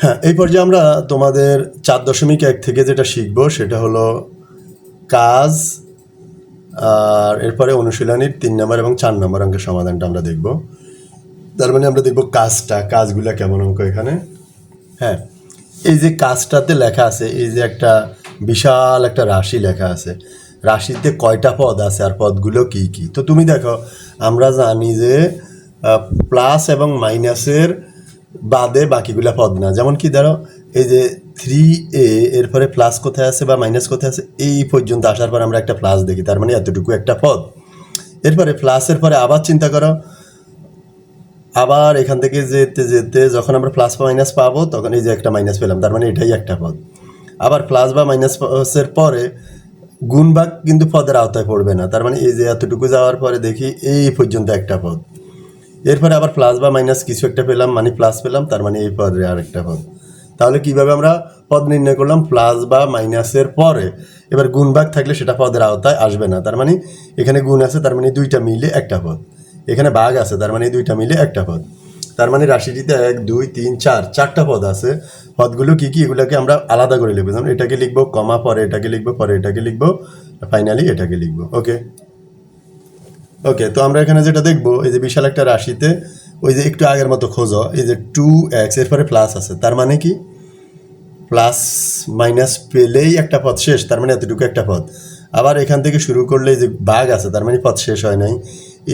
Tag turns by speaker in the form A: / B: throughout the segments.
A: হ্যাঁ এই পর্যায়ে আমরা তোমাদের চার দশমিক এক থেকে যেটা শিখব সেটা হলো কাজ, আর এরপরে অনুশীলনীর তিন নম্বর এবং চার নম্বর অঙ্কের সমাধানটা আমরা দেখব। তার মানে আমরা দেখব কাজটা, কাজগুলো কেমন অঙ্ক এখানে? হ্যাঁ এই যে কাজটাতে লেখা আছে, এই যে একটা বিশাল একটা রাশি লেখা আছে, রাশিতে কয়টা পদ আছে আর পদগুলো কি কি? তো তুমি দেখো, আমরা জানি যে প্লাস এবং মাইনাসের বাদে বাকিগুলা পদ না। যেমন কি ধরো, এই যে থ্রি এ এরপরে প্লাস কোথায় আছে বা মাইনাস কোথায় আছে, এই পর্যন্ত আসার পর আমরা একটা প্লাস দেখি, তার মানে এতটুকু একটা পদ। এরপরে প্লাসের পরে আবার চিন্তা করো, আবার এখান থেকে যেতে যেতে যখন আমরা প্লাস বা মাইনাস পাবো, তখন এই যে একটা মাইনাস পেলাম, তার মানে এটাই একটা পদ। আবার প্লাস বা মাইনাসের পরে গুণ ভাগ কিন্তু পদের আওতায় পড়বে না, তার মানে এই যে এতটুকু যাওয়ার পরে দেখি এই পর্যন্ত একটা পদ। এরপরে আবার প্লাস বা মাইনাস কিছু একটা পেলাম মানে প্লাস পেলাম, তার মানে এই পদের আর একটা পদ। তাহলে কীভাবে আমরা পদ নির্ণয় করলাম? প্লাস বা মাইনাসের পরে। এবার গুণ ভাগ থাকলে সেটা পদের আওতায় আসবে না, তার মানে এখানে গুণ আছে, তার মানে দুইটা মিলে একটা পদ। এখানে ভাগ আছে, তার মানে দুইটা মিলে একটা পদ। তার মানে রাশিটিতে এক, দুই, তিন, চার, চারটা পদ আছে। পদগুলো কি কি? এগুলোকে আমরা আলাদা করে লিখব। যেমন এটাকে লিখব, কমা, পরে এটাকে লিখব, পরে এটাকে লিখব ফাইনালি এটাকে লিখব। ওকে ওকে তো আমরা এখানে যেটা দেখব, এই যে বিশাল একটা রাশিতে, ওই যে একটু আগের মতো খোঁজো, এই যে টু এক্স এরপরে প্লাস আছে। তার মানে কি? প্লাস মাইনাস পেলেই একটা পদ শেষ, তার মানে এতটুকু একটা পদ আবার এখান থেকে শুরু করলে যে বাঘ আছে, তার মানে পদ শেষ হয় নাই।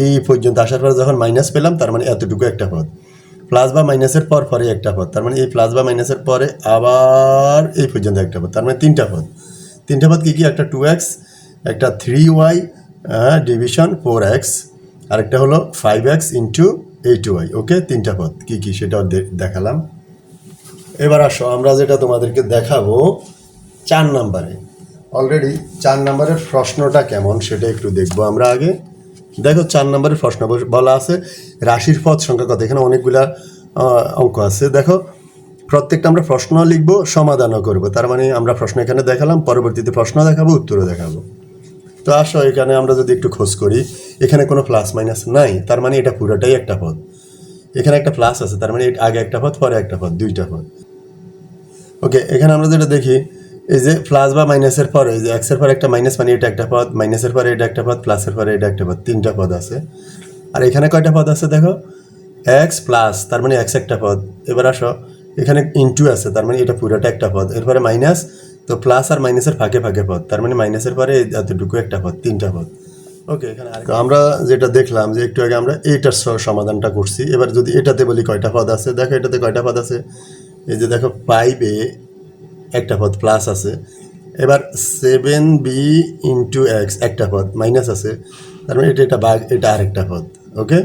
A: এই পর্যন্ত আসার পরে যখন মাইনাস পেলাম, তার মানে এতটুকু একটা পদ প্লাস বা মাইনাসের পর পরে একটা পদ তার মানে এই প্লাস বা মাইনাসের পরে আবার এই পর্যন্ত একটা পদ তার মানে তিনটা পদ তিনটা পদ কী কী? একটা টু এক্স একটা three Y division four X আরেকটা হলো five X into eight Y okay তিনটা পদ। কী কী? সেটাও দেখালাম। এবার আসো, আমরা যেটা তোমাদেরকে দেখাবো, চার নাম্বারে অলরেডি চার নাম্বারের প্রশ্নটা কেমন সেটা একটু দেখব আমরা আগে। দেখো, চার নম্বরের প্রশ্ন বলা আছে, রাশির পদ সংখ্যা কত? এখানে অনেকগুলা অঙ্ক আছে। দেখো, প্রত্যেকটা আমরা প্রশ্ন লিখব, সমাধানও করব। তার মানে আমরা প্রশ্ন এখানে দেখালাম, পরবর্তীতে প্রশ্ন দেখাবো, উত্তরও দেখাবো। তো আসো, এখানে আমরা যদি একটু খোঁজ করি, এখানে কোনো প্লাস মাইনাস নাই, তার মানে এটা পুরোটাই একটা পদ। এখানে একটা প্লাস আছে, তার মানে আগে একটা পদ, পরে একটা পদ, দুইটা পদ। ওকে এখানে আমরা যেটা দেখি, এই যে প্লাস বা মাইনাসের পরে, এই যে এক্সের পরে একটা মাইনাস মানে এটা একটা পদ মাইনাসের পরে এটা একটা পদ প্লাসের পরে এটা একটা পদ, তিনটা পদ আছে। আর এখানে কয়টা পদ আছে দেখো? এক্স প্লাস তার মানে এক্স একটা পদ। এবার আসো, এখানে ইনটু আছে, তার মানে এটা পুরোটা একটা পদ। এরপরে মাইনাস তো প্লাস আর মাইনাসের ফাঁকে ফাঁকে পদ তার মানে মাইনাসের পরে এতটুকু একটা পদ তিনটা পদ ওকে এখানে আর আমরা যেটা দেখলাম যে একটু আগে আমরা এইটার সমাধানটা করছি। এবার যদি এটাতে বলি কয়টা পদ আছে দেখো এটাতে কয়টা পদ আছে? এই যে দেখো পাইবে একটা পদ প্লাস আছে। এবার সেভেন বি ইন্টু এক্স একটা পদ মাইনাস আছে। তার মানে এটা এটা বাঘ এটা আরেকটা পদ ওকে